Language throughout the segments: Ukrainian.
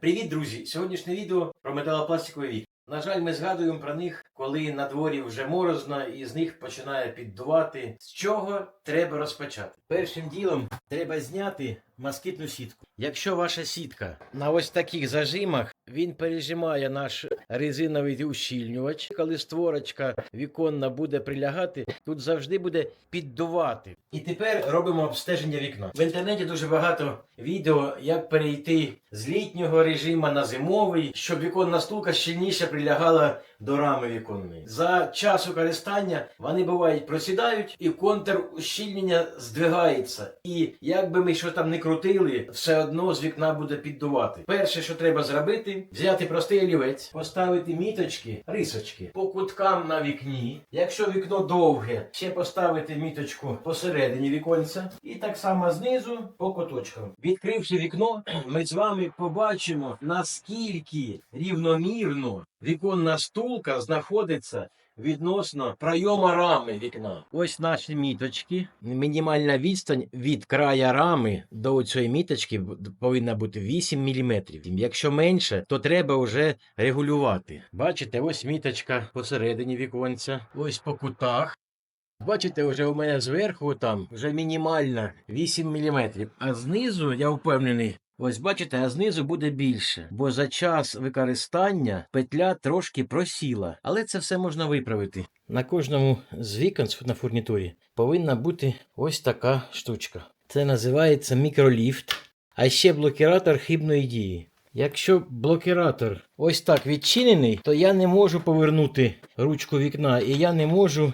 Привіт, друзі! Сьогоднішнє відео про металопластикові вікна. На жаль, ми згадуємо про них, коли на дворі вже морозно і з них починає піддувати. З чого треба розпочати? Першим ділом треба зняти москітну сітку. Якщо ваша сітка на ось таких зажимах, він пережимає наш резиновий ущільнювач. Коли створочка віконна буде прилягати, тут завжди буде піддувати. І тепер робимо обстеження вікна. В інтернеті дуже багато відео, як перейти з літнього режиму на зимовий, щоб віконна стулка щільніше прилягала до рами віконної. За час використання вони бувають просідають і контур ущільнення здвигається. І як би ми що там не крутили, все одно з вікна буде піддувати. Перше, що треба зробити, взяти простий олівець, поставити міточки, рисочки по куткам на вікні. Якщо вікно довге, ще поставити міточку посередині віконця. І так само знизу по куточкам. Відкривши вікно, ми з вами побачимо, наскільки рівномірно віконна стулка знаходиться відносно пройома рами вікна. Ось наші міточки. Мінімальна відстань від края рами до цієї міточки повинна бути 8 мм. Якщо менше, то треба вже регулювати. Бачите, ось міточка посередині віконця, ось по кутах. Бачите, вже у мене зверху там вже мінімальна 8 мм. А знизу, я впевнений, ось бачите, а знизу буде більше. Бо за час використання петля трошки просіла. Але це все можна виправити. На кожному з вікон на фурнітурі повинна бути ось така штучка. Це називається мікроліфт, а ще блокіратор хибної дії. Якщо блокіратор ось так відчинений, то я не можу повернути ручку вікна і я не можу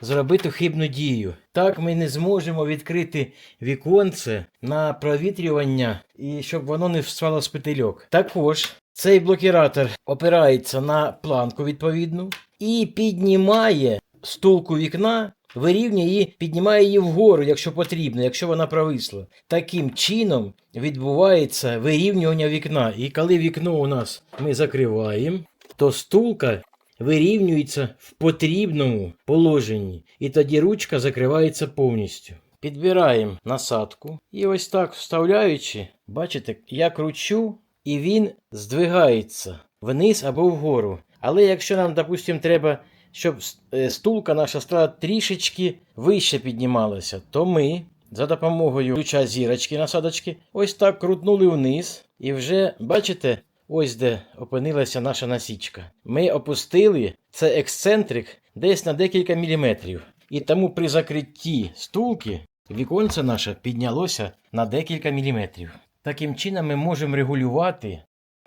зробити хибну дію. Так ми не зможемо відкрити віконце на провітрювання і щоб воно не встало з петельок. Також цей блокіратор опирається на планку відповідну і піднімає стулку вікна. Вирівнює її, піднімає її вгору, якщо потрібно, якщо вона провисла. Таким чином відбувається вирівнювання вікна. І коли вікно у нас ми закриваємо, то стулка вирівнюється в потрібному положенні, і тоді ручка закривається повністю. Підбираємо насадку і ось так вставляючи, бачите, я кручу, і він здвигається вниз або вгору. Але якщо нам, допустимо, треба, щоб е, стулка наша стала трішечки вище піднімалася, то ми за допомогою ключа зірочки насадочки ось так крутнули вниз, і вже бачите, Ось де опинилася наша насічка. Ми опустили це ексцентрик десь на декілька міліметрів. І тому при закритті стулки віконце наше піднялося на декілька міліметрів. Таким чином ми можемо регулювати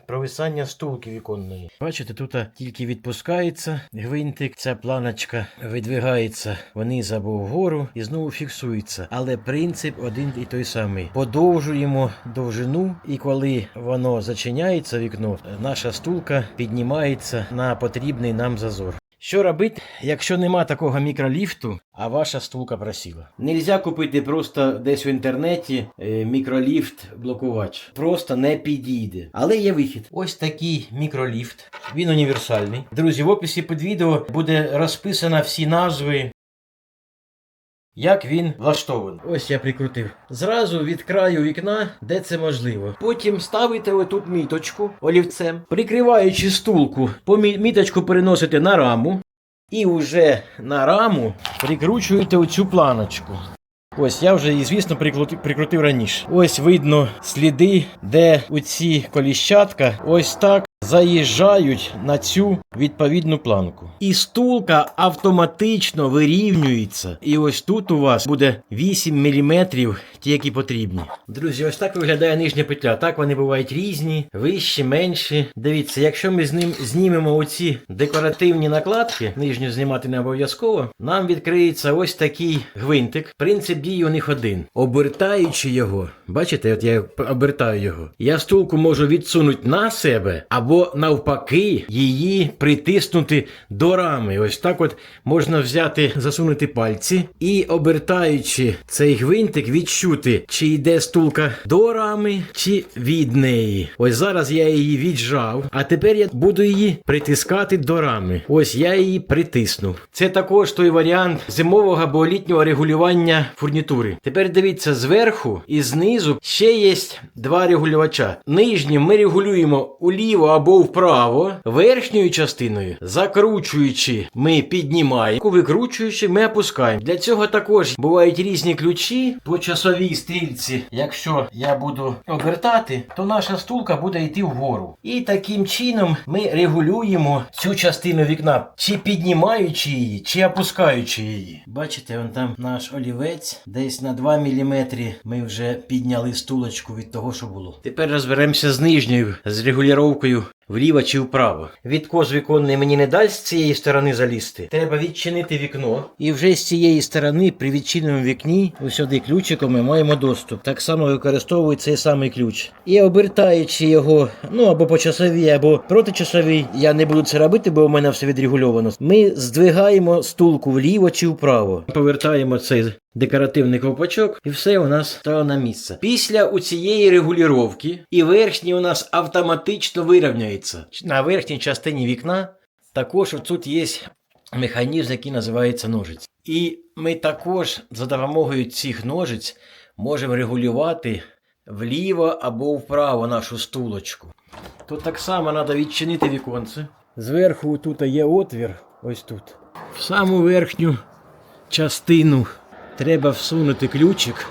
провисання стулки віконної. Бачите, тут тільки відпускається гвинтик, ця планочка видвигається вниз або вгору і знову фіксується. Але принцип один і той самий. Подовжуємо довжину, і коли воно зачиняється вікно, наша стулка піднімається на потрібний нам зазор. Що робити, якщо нема такого мікроліфту, а ваша стулка просіла? Нельзя купити просто десь в інтернеті е, мікроліфт блокувач. Просто не підійде. Але є вихід. Ось такий мікроліфт. Він універсальний. Друзі, в описі під відео буде розписано всі назви. Як він влаштований. Ось я прикрутив. Зразу від краю вікна, де це можливо. Потім ставите отут міточку олівцем, прикриваючи стулку, по міточку переносите на раму. І вже на раму прикручуєте оцю планочку. Ось я вже її, звісно, прикрутив, раніше. Ось видно сліди, де оці коліщатка ось так заїжджають на цю відповідну планку. І стулка автоматично вирівнюється. І ось тут у вас буде 8 мм, ті, які потрібні. Друзі, ось так виглядає нижня петля. Так вони бувають різні, вищі, менші. Дивіться, якщо ми з ним знімемо оці декоративні накладки, нижню знімати не обов'язково, нам відкриється ось такий гвинтик. Принцип дії у них один. Обертаючи його, бачите, от я обертаю його. Я стулку можу відсунути на себе або або навпаки її притиснути до рами. Ось так от можна взяти, засунути пальці і обертаючи цей гвинтик, відчути, чи йде стулка до рами, чи від неї. Ось зараз я її віджав, а тепер я буду її притискати до рами. Ось я її притиснув. Це також той варіант зимового або літнього регулювання фурнітури. Тепер дивіться зверху і знизу ще є два регулювача. Нижнім ми регулюємо уліво або вправо, верхньою частиною, закручуючи, ми піднімаємо, викручуючи, ми опускаємо. Для цього також бувають різні ключі по часовій стрільці. Якщо я буду обертати, то наша стулка буде йти вгору. І таким чином ми регулюємо цю частину вікна, чи піднімаючи її, чи опускаючи її. Бачите, вон там наш олівець, десь на 2 мм ми вже підняли стулочку від того, що було. Тепер розберемося з нижньою, з регулюванням вліво чи вправо. Відкос віконний мені не дасть з цієї сторони залізти. Треба відчинити вікно. І вже з цієї сторони, при відчиненому вікні, усюди ключиком ми маємо доступ. Так само використовую цей самий ключ. І обертаючи його, ну або по часовій, або протичасовій, я не буду це робити, бо у мене все відрегульовано. Ми здвигаємо стулку вліво чи вправо. Повертаємо цей декоративний ковпачок, і все у нас стало на місце. Після у цієї регулювання і верхній у нас автоматично вирівняється. На верхній частині вікна також тут є механізм, який називається ножиць. І ми також за допомогою цих ножиць можемо регулювати вліво або вправо нашу стулочку. Тут так само треба відчинити віконце. Зверху тут є отвір, ось тут. В саму верхню частину треба всунути ключик.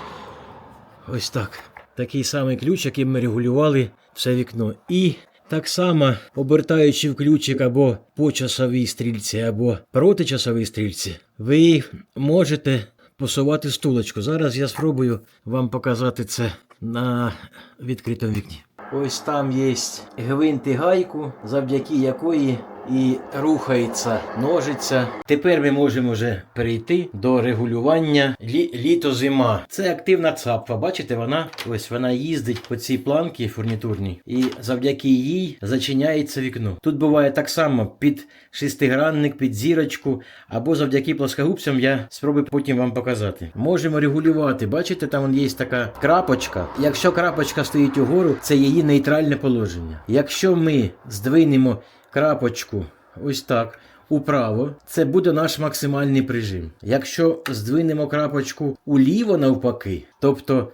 Ось так. Такий самий ключ, яким ми регулювали все вікно. І так само, обертаючи в ключик або по часовій стрільці, або проти часовій стрільці, ви можете посувати стулочку. Зараз я спробую вам показати це на відкритому вікні. Ось там є гвинт і гайку, завдяки якої і рухається ножиця. Тепер ми можемо вже перейти до регулювання лі- літо-зима. Це активна цапфа. Бачите, вона ось вона їздить по цій планці фурнітурній, і завдяки їй зачиняється вікно. Тут буває так само під шестигранник, під зірочку, або завдяки плоскогубцям я спробую потім вам показати. Можемо регулювати. Бачите, там є така крапочка. Якщо крапочка стоїть угору, це її нейтральне положення. Якщо ми здвинемо крапочку ось так. Управо це буде наш максимальний прижим. Якщо здвинемо крапочку уліво навпаки, тобто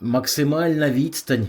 максимальна відстань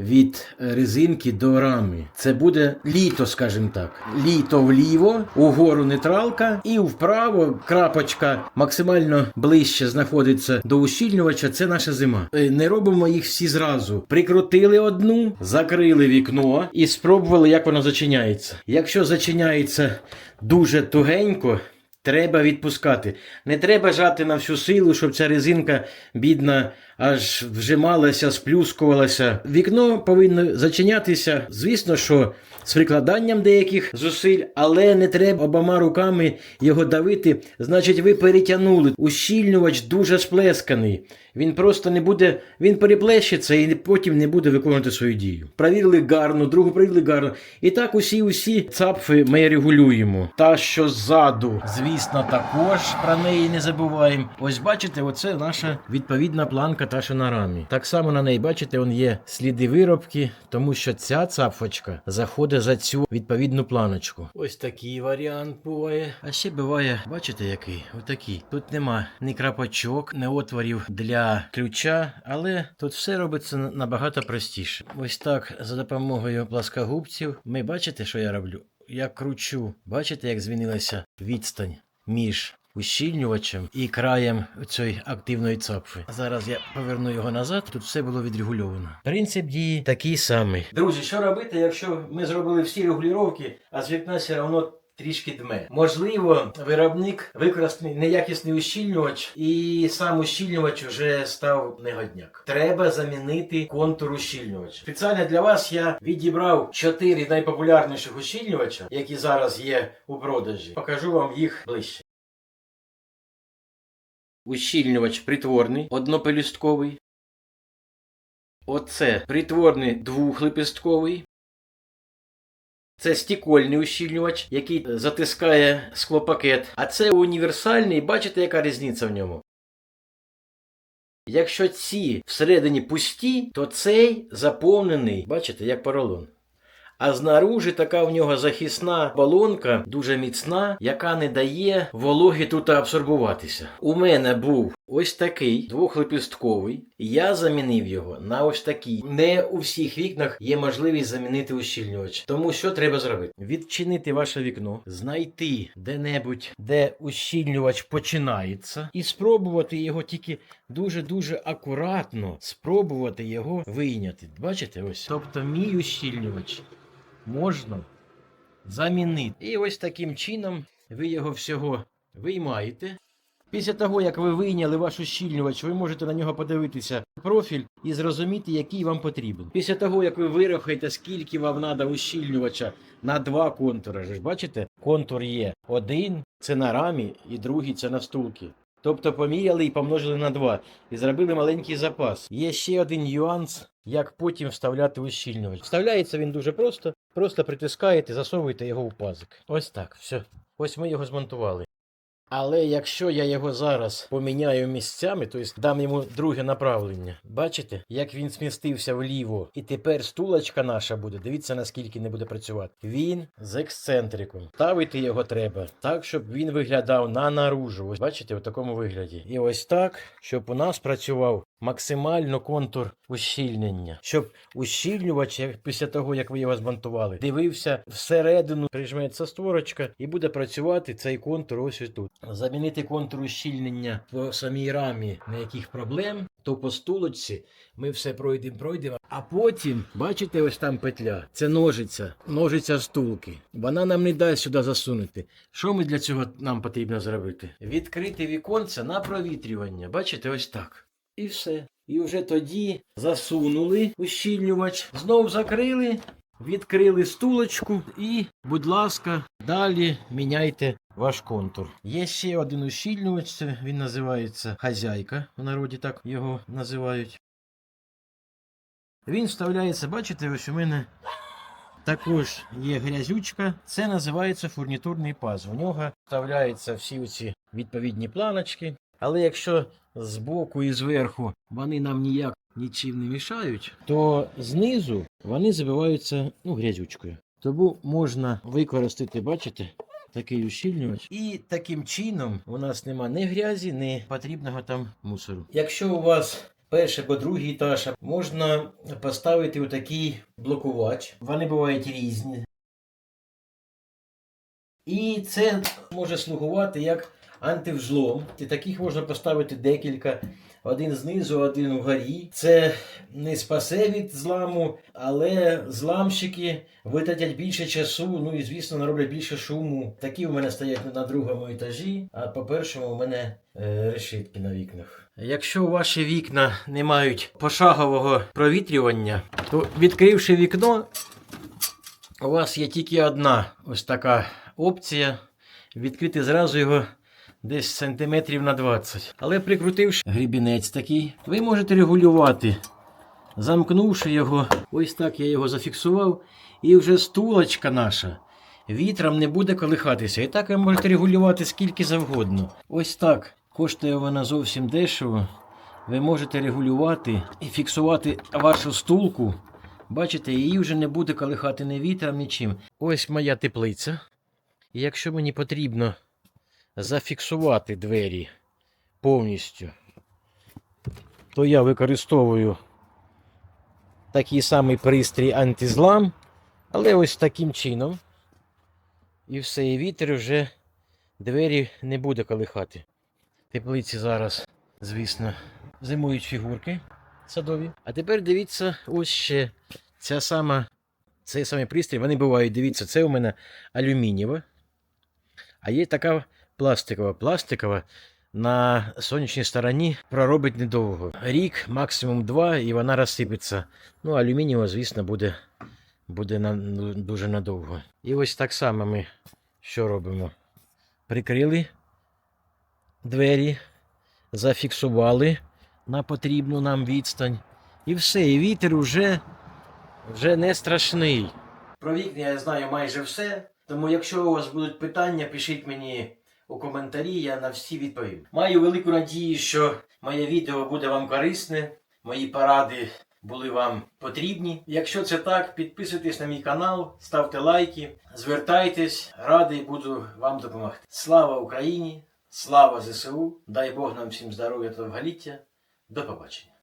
від резинки до рами. Це буде літо, скажімо так. Літо вліво, угору нейтралка, і вправо крапочка максимально ближче знаходиться до ущільнювача. Це наша зима. Е, Не робимо їх всі зразу. Прикрутили одну, закрили вікно і спробували, як воно зачиняється. Якщо зачиняється дуже тугенько. Треба відпускати. Не треба жати на всю силу, щоб ця резинка бідна аж вжималася, сплюскувалася. Вікно повинно зачинятися. Звісно, що з прикладанням деяких зусиль, але не треба обома руками його давити. Значить, ви перетягнули. Ущільнювач дуже сплесканий. Він просто не буде, він переплещеться і потім не буде виконувати свою дію. Провірили гарно, другу провірили гарно. І так усі усі цапфи ми регулюємо. Та, що ззаду, звісно, також про неї не забуваємо. Ось бачите, оце наша відповідна планка, та що на рамі. Так само на неї, бачите, он є сліди виробки, тому що ця цапфочка заходить за цю відповідну планочку. Ось такий варіант буває. А ще буває, бачите, який? Отакий. Тут нема ні крапочок, ні отворів для ключа, але тут все робиться набагато простіше. Ось так, за допомогою пласкогубців, ми бачите, що я роблю? Я кручу. Бачите, як змінилася відстань між ущільнювачем і краєм цієї активної цапфи. Зараз я поверну його назад. Тут все було відрегульовано. Принцип дії такий самий. Друзі, що робити, якщо ми зробили всі регулювання, а з вікна все одно трішки дме. Можливо, виробник використав неякісний ущільнювач, і сам ущільнювач вже став негодняк. Треба замінити контур ущільнювача. Спеціально для вас я відібрав чотири найпопулярніших ущільнювача, які зараз є у продажі. Покажу вам їх ближче. Ущільнювач притворний, однопелюстковий. Оце притворний двохлепестковий. Це стікольний ущільнювач, який затискає склопакет. А це універсальний, бачите, яка різниця в ньому. Якщо ці всередині пусті, то цей заповнений, бачите, як поролон. А знаружи така в нього захисна балонка, дуже міцна, яка не дає вологі тут абсорбуватися. У мене був ось такий двохлепістковий. Я замінив його на ось такий. Не у всіх вікнах є можливість замінити ущільнювач. Тому що треба зробити? Відчинити ваше вікно, знайти де-небудь, де ущільнювач починається, і спробувати його тільки дуже-дуже акуратно спробувати його вийняти. Бачите, ось. Тобто мій ущільнювач можна замінити. І ось таким чином ви його всього виймаєте. Після того, як ви вийняли ваш ущільнювач, ви можете на нього подивитися профіль і зрозуміти, який вам потрібен. Після того, як ви вирахуєте, скільки вам треба ущільнювача на два контури, ж бачите, контур є один, це на рамі, і другий це на встулці. Тобто поміряли і помножили на 2 і зробили маленький запас. Є ще один нюанс, як потім вставляти ущільнювач. Вставляється він дуже просто, просто притискаєте, засовуєте його в пазик. Ось так, все. Ось ми його змонтували. Але якщо я його зараз поміняю місцями, тобто дам йому друге направлення, бачите, як він змістився вліво, і тепер стулочка наша буде. Дивіться, наскільки не буде працювати. Він з ексцентриком. Ставити його треба так, щоб він виглядав на наружу. Ось бачите, в такому вигляді. І ось так, щоб у нас працював максимально контур ущільнення, щоб ущільнювач, як після того як ви його змонтували, дивився всередину, прижметься створочка, і буде працювати цей контур ось ось тут. Замінити контур ущільнення по самій рамі, на проблем, то по стулочці ми все пройдемо, пройдемо. А потім, бачите, ось там петля. Це ножиця, ножиця стулки. Вона нам не дасть сюди засунути. Що ми для цього нам потрібно зробити? Відкрити віконце на провітрювання. Бачите, ось так. І все. І вже тоді засунули ущільнювач, знов закрили, відкрили стулочку і, будь ласка, далі міняйте ваш контур. Є ще один ущільнювач, він називається хазяйка, в народі так його називають. Він вставляється, бачите, ось у мене також є грязючка. Це називається фурнітурний паз. У нього вставляються всі ці відповідні планочки. Але якщо з боку і зверху вони нам ніяк нічим не мішають, то знизу вони забиваються ну, грязючкою. Тому можна використати, бачите, такий ущільнювач. І таким чином у нас нема ні грязі, ні потрібного там мусору. Якщо у вас перший або другий етаж, можна поставити отакий блокувач. Вони бувають різні. І це може слугувати як антивзлом. І таких можна поставити декілька. Один знизу, один вгорі. Це не спасе від зламу, але зламщики витратять більше часу, ну і звісно нароблять більше шуму. Такі у мене стоять на другому етажі, а по першому у мене е, решітки на вікнах. Якщо ваші вікна не мають пошагового провітрювання, то відкривши вікно, у вас є тільки одна ось така опція. Відкрити зразу його десь сантиметрів на 20. Але прикрутивши грібінець такий, ви можете регулювати. Замкнувши його, ось так я його зафіксував, і вже стулочка наша вітром не буде колихатися. І так ви можете регулювати скільки завгодно. Ось так. Коштує вона зовсім дешево. Ви можете регулювати і фіксувати вашу стулку. Бачите, її вже не буде колихати ні вітром, нічим. Ось моя теплиця. І якщо мені потрібно зафіксувати двері повністю, то я використовую такий самий пристрій антизлам, але ось таким чином. І все, і вітер вже двері не буде колихати. Теплиці зараз, звісно, зимують фігурки садові. А тепер дивіться, ось ще ця сама, цей самий пристрій. Вони бувають, дивіться, це у мене алюмінієва. А є така пластикова. Пластикова на сонячній стороні проробить недовго. Рік, максимум два, і вона розсипеться. Ну, алюмінієва, звісно, буде, буде на, ну, дуже надовго. І ось так само ми що робимо? Прикрили двері, зафіксували на потрібну нам відстань. І все, і вітер вже, вже не страшний. Про вікна я знаю майже все. Тому, якщо у вас будуть питання, пишіть мені у коментарі, я на всі відповім. Маю велику надію, що моє відео буде вам корисне, мої поради були вам потрібні. Якщо це так, підписуйтесь на мій канал, ставте лайки, звертайтесь, радий буду вам допомогти. Слава Україні! Слава ЗСУ! Дай Бог нам всім здоров'я та довголіття. До побачення!